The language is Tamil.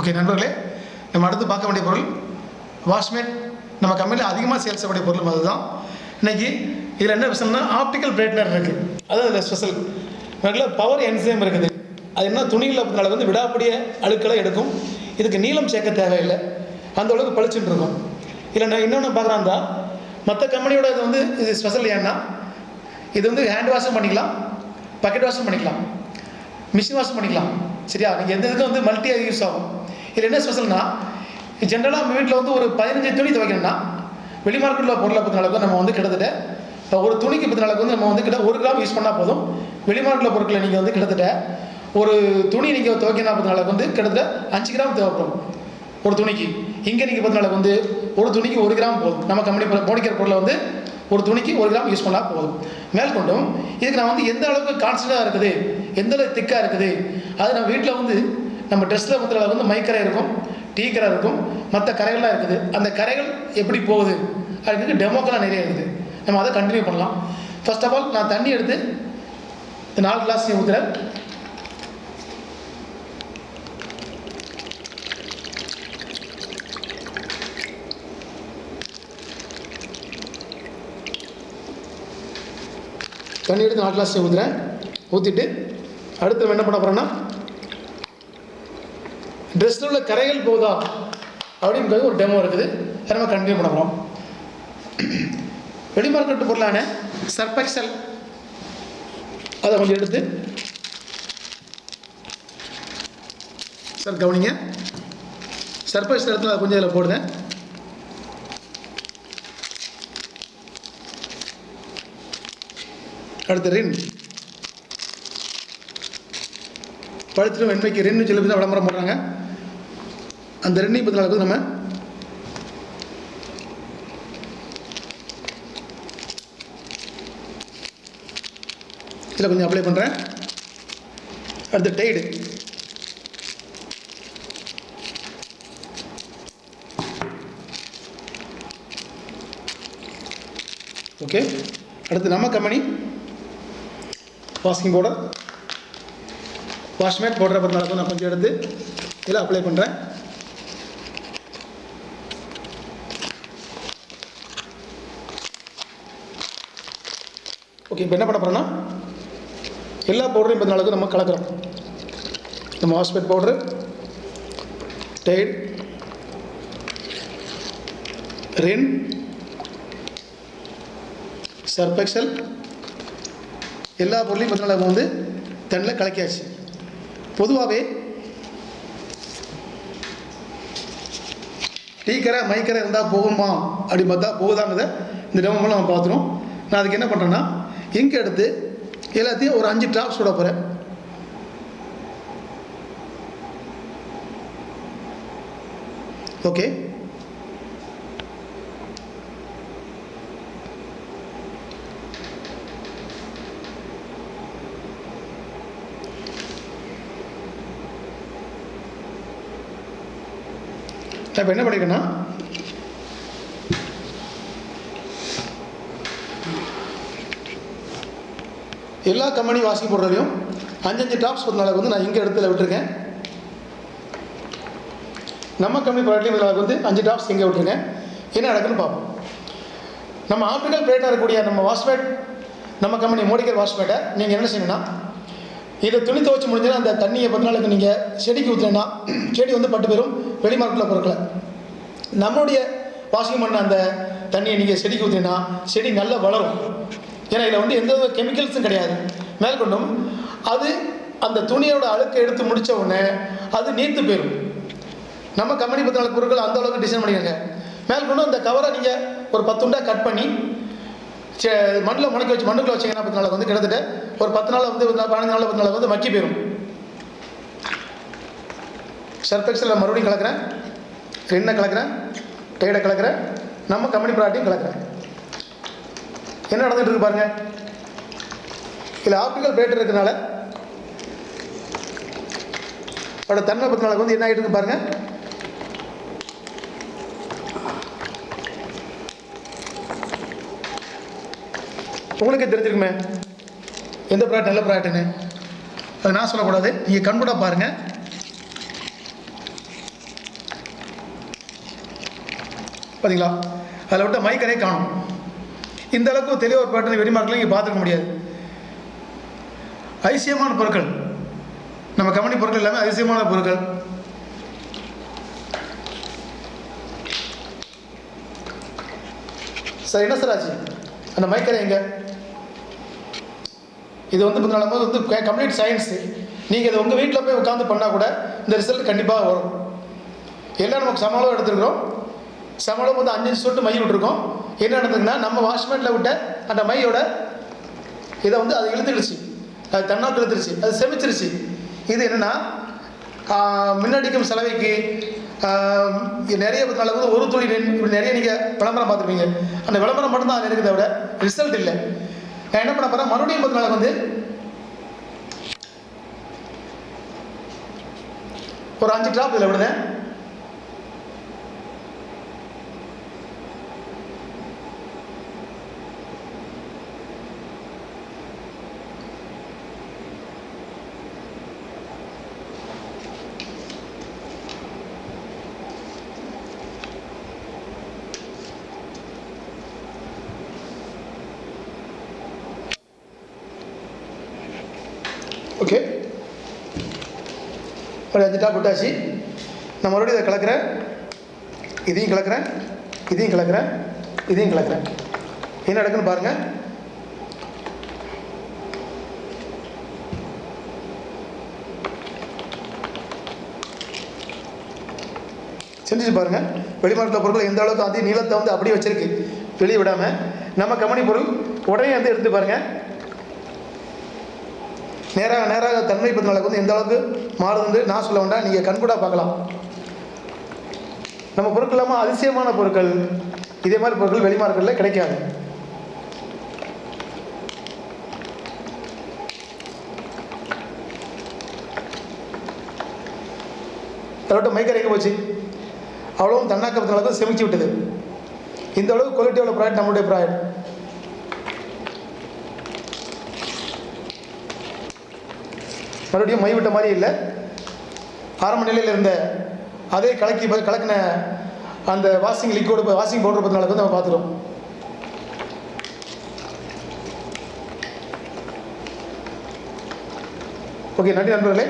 ஓகே நண்பர்களே நம்ம அடுத்து பார்க்க வேண்டிய பொருள் வாஷ்மேட் நம்ம கம்பெனியில் அதிகமாக சேல்ஸ் செய்யக்கூடிய பொருள் அதுதான். இன்னைக்கு இதில் என்ன விஷயம்னா ஆப்டிக்கல் பிரைட்னர் இருக்குது அது அதில் ஸ்பெஷல் நல்ல பவர் என்சைம் இருக்குது. அது என்ன துணியில் அப்படினால வந்து விடாப்படிய அழுக்களை எடுக்கும். இதுக்கு நீளம் சேர்க்க தேவையில்லை. அந்த அளவுக்கு பளிச்சுட்டு இருக்கும். இல்லை நான் இன்னொன்று பார்க்குறாந்தா மற்ற கம்பெனியோட இது வந்து இது ஸ்பெஷல் ஏன்னா இது வந்து ஹேண்ட் வாஷும் பண்ணிக்கலாம் பக்கெட் வாஷும் பண்ணிக்கலாம். மிஷின் வாஷும் பண்ணிக்கலாம். சரியா? நீங்கள் எந்த இதுக்கும் வந்து மல்டி யூஸ் ஆகும். இதில் என்ன ஸ்பெஷல்னா ஜென்ரலாக நம்ம வீட்டில் வந்து ஒரு பதினஞ்சு துணி துவைக்கணும்னா வெளி மார்க்கெட்டில் பொருளை பற்றின அளவுக்கு நம்ம வந்து கிட்டத்தட்ட இப்போ ஒரு துணிக்கு பற்றின அளவுக்கு வந்து நம்ம வந்து கிட்ட ஒரு கிராம் யூஸ் பண்ணால் போதும். வெளி மார்க்கெட்டில் பொருட்களை நீங்கள் வந்து கிட்டத்தட்ட ஒரு துணி நீங்கள் துவைக்கணும் பற்றின அளவுக்கு வந்து கிட்டத்தட்ட அஞ்சு கிராம் தேவைப்படும் ஒரு துணிக்கு. இங்கே நீங்கள் பற்றின அளவுக்கு வந்து ஒரு துணிக்கு ஒரு கிராம் போதும். நம்ம கம்பெனி போடிக்கிற பொருளை வந்து ஒரு துணிக்கு ஒரு கிராம் யூஸ் பண்ணால் போதும். மேற்கொண்டும் இதுக்கு நான் வந்து எந்த அளவுக்கு கான்ஸ்டண்ட்டாக இருக்குது எந்த அளவுக்கு திக்காக இருக்குது அது நம்ம வீட்டில் வந்து நம்ம ட்ரெஸ்ஸில் வந்து வந்து மைக்கரை இருக்கும் டீ இருக்கும் மற்ற கரைகள்லாம் இருக்குது. அந்த கரைகள் எப்படி போகுது? அதுக்கு டெமோக்கெல்லாம் நிறைய இருக்குது. நம்ம அதை கண்டினியூ பண்ணலாம். ஃபர்ஸ்ட் ஆஃப் ஆல் நான் தண்ணி எடுத்து இந்த நாலு கிளாஸ் ஊற்றுறேன் தண்ணி எடுத்து நாலு கிளாஸ் ஊற்றுறேன் ஊற்றிட்டு அடுத்து என்ன பண்ண போகிறேன்னா ட்ரெஸ்ஸில் உள்ள கரைகள் போகுதா? அப்படின்றது ஒரு டெமோ இருக்குது. அதை நம்ம கண்டினியூ பண்ண போகிறோம் பொருளான சர்பெக்சல் அதை கொஞ்சம் எடுத்து. சார் கவனிங்க. சர்பெக்சல் இடத்துல அதை கொஞ்சம் இதில் போடுங்க அடுத்து ரின். பழுத்திலும் வெண்மைக்கு ரென்னு சொல்லி தான் விளம்பரம் பண்ணுறாங்க அந்த ரெண்டு பற்றி நாலு நம்ம இதில் கொஞ்சம் அப்ளை பண்ணுறேன் அடுத்து டைடு ஓகே அடுத்து நம்ம கம்பெனி வாஷிங் பவுடர் வாஷ்மேட் பவுடரை பற்றி நான் கொஞ்சம் எடுத்து இதில் அப்ளை பண்ணுறேன் ஓகே இப்போ என்ன பண்ண போகிறோன்னா எல்லா பவுடரையும் பற்றி நம்ம கலக்கிறோம் நம்ம Washmate powder Tide Rin Surf Excel எல்லா பொருளையும் பற்றி நம்ம வந்து தண்ணில் கலக்கியாச்சு. பொதுவாகவே டீக்கரை மைக்கரை இருந்தால் போகுமா? அப்படி பார்த்தா போகுதாங்கிறத இந்த டெமோ நம்ம பார்த்துரும் நான் அதுக்கு என்ன பண்ணுறேன்னா இங்க் எடுத்து எல்லாத்தையும் ஒரு அஞ்சு ட்ராப்ஸ் விட போகிறேன் ஓகே இப்போ என்ன பண்ணியிருக்கேன்னா எல்லா கம்பெனி வாஷிங் போடுறதையும் அஞ்சஞ்சு டாப்ஸ் பத்தினால வந்து நான் எங்கள் இடத்துல விட்டுருக்கேன். நம்ம கம்பெனி ப்ராடக்ட்லையும் நாளைக்கு வந்து அஞ்சு டாப்ஸ் இங்கே விட்டுருக்கேன். என்ன நடக்குன்னு பார்ப்போம். நம்ம ஆப்டிக்கல் பிளேட்டாக இருக்கக்கூடிய நம்ம வாஷ்பேட் நம்ம கம்பெனி மோடிக்கல் வாஷ்பேட்டை நீங்கள் என்ன செய்யணும்னா இதை துணி துவச்சி முடிஞ்சுன்னா அந்த தண்ணியை பத்து நாளுக்கு நீங்கள் செடிக்கு ஊற்றுனா செடி வந்து பட்டு பெறும் வெளி மார்க்கெட்டில் பொருட்களை. நம்மளுடைய வாஷிங் பண்ண அந்த தண்ணியை நீங்கள் செடிக்கு ஊற்றினா செடி நல்லா வளரும். ஏன்னா இதில் வந்து எந்த வித கெமிக்கல்ஸும் கிடையாது. மேற்கொண்டும் அது அந்த துணியோட அழுக்கை எடுத்து முடித்த உடனே அது நீர்த்து போயிடும் நம்ம கம்பெனி பத்து நாள் பொருட்கள் அந்த அளவுக்கு டிசைன் பண்ணிடுங்க மேற்கொண்டு அந்த கவரை நீங்கள் ஒரு பத்துண்டா கட் பண்ணி மண்ணில் முடக்கி வச்சு மண்ணுக்குள்ள வச்சிங்கன்னா பத்து நாளுக்கு வந்து கிட்டத்தட்ட ஒரு பத்து நாள் வந்து ஒரு பதினஞ்சு நாள் பத்து நாள் வந்து மக்கி போயிடும் சர்ஃபெக்ஸில் மறுபடியும் கலக்கிறேன். ரின்னை கலக்கிறேன். டைடை கலக்கிறேன். நம்ம கம்பெனி ப்ராடக்ட்டையும் கலக்கிறேன். என்ன நடந்துகிட்டு இருக்கு பாருங்க? இதில் ஆப்டிக்கல் பிளேட் இருக்கிறனால அதோட தன்மை பத்து நாளைக்கு வந்து என்ன ஆகிட்டு இருக்கு பாருங்க? உங்களுக்கு தெரிஞ்சிருக்குமே? எந்த ப்ராடக்ட் நல்ல ப்ராடக்ட்டுன்னு அது நான் சொல்லக்கூடாது. நீங்கள் கண்கூட பாருங்கள் பார்த்தீங்களா அதில் விட்ட மைக்கரே காணும். இந்த அளவுக்கு தெளிவாக ஒரு பேட்டர்ன் வெடிமார்க்கில் இங்கே பார்த்துக்க முடியாது. அதிசயமான பொருட்கள். நம்ம கம்பெனி பொருட்கள் எல்லாமே அதிசயமான பொருட்கள். சார் என்ன சார் ஆச்சு? அந்த மைக்கரை எங்க? இது வந்து பார்த்தீங்கன்னா போது வந்து கம்ப்ளீட் சயின்ஸு நீங்கள் இதை உங்கள் வீட்டில் போய் உட்காந்து பண்ணால் கூட இந்த ரிசல்ட் கண்டிப்பாக வரும். எல்லாம் நமக்கு சமாளம் எடுத்துருக்கிறோம். சம்பளம் வந்து அஞ்சு சொட்டு மை விட்டுருக்கோம். என்ன நடந்ததுன்னா நம்ம வாஷ்மேட்டில் விட்ட அந்த மையோட இதை வந்து அது இழுத்துடுச்சு. அது தன்னாக்கு இழுத்துருச்சு அது செமிச்சிருச்சு. இது என்னென்னா முன்னடிக்கும் செலவைக்கு நிறைய அளவு வந்து ஒரு துளி இப்படி நிறைய நீங்கள் விளம்பரம் பார்த்துருப்பீங்க. அந்த விளம்பரம் மட்டும்தான் அது இருக்குது விட ரிசல்ட் இல்லை. நான் என்ன பண்ண போகிறேன் மறுபடியும் பத்து நாள் வந்து ஒரு அஞ்சு ட்ராப் இதில் விடுதேன் ஓகே ஒரு அஞ்சு டாப் விட்டாச்சு நான் மறுபடியும் இதை கலக்கிறேன். இதையும் கலக்கிறேன். இதையும் கலக்கிறேன். இதையும் கலக்கிறேன். என்ன நடக்குன்னு பாருங்கள் சிந்திச்சு பாருங்கள் வெளிமாநில பொருட்கள் எந்த அளவுக்கு வந்து நீளத்தை வந்து அப்படியே வச்சிருக்கு. வெளியே விடாமல் நம்ம கம்பெனி பொருள் உடனே வந்து எடுத்து பாருங்கள் நேராக நேராக தன்மை பத்தினால வந்து எந்த அளவுக்கு மாறுதுன்னு நான் சொல்ல வேண்டாம் நீங்கள் கண்கூடாக பார்க்கலாம். நம்ம பொருட்கள் இல்லாமல் அதிசயமான பொருட்கள் இதே மாதிரி பொருட்கள் வெளிமார்க்கெட்டில் கிடைக்காது. அதோட எங்கே போச்சு. அவ்வளவும் தன்னாக்கத்தினால தான் செமிச்சு விட்டது. இந்த அளவுக்கு குவாலிட்டி உள்ள ப்ராடக்ட் நம்மளுடைய ப்ராடக்ட் மறுபடியும் மை விட்ட மாதிரி இல்லை. ஆரம்ப நிலையில் இருந்த அதே கலக்கி கலக்கின அந்த வாஷிங் லிக்விட் வாஷிங் பவுடர் பற்றினால வந்து நம்ம பார்த்துருவோம் ஓகே நன்றி நண்பர்களே.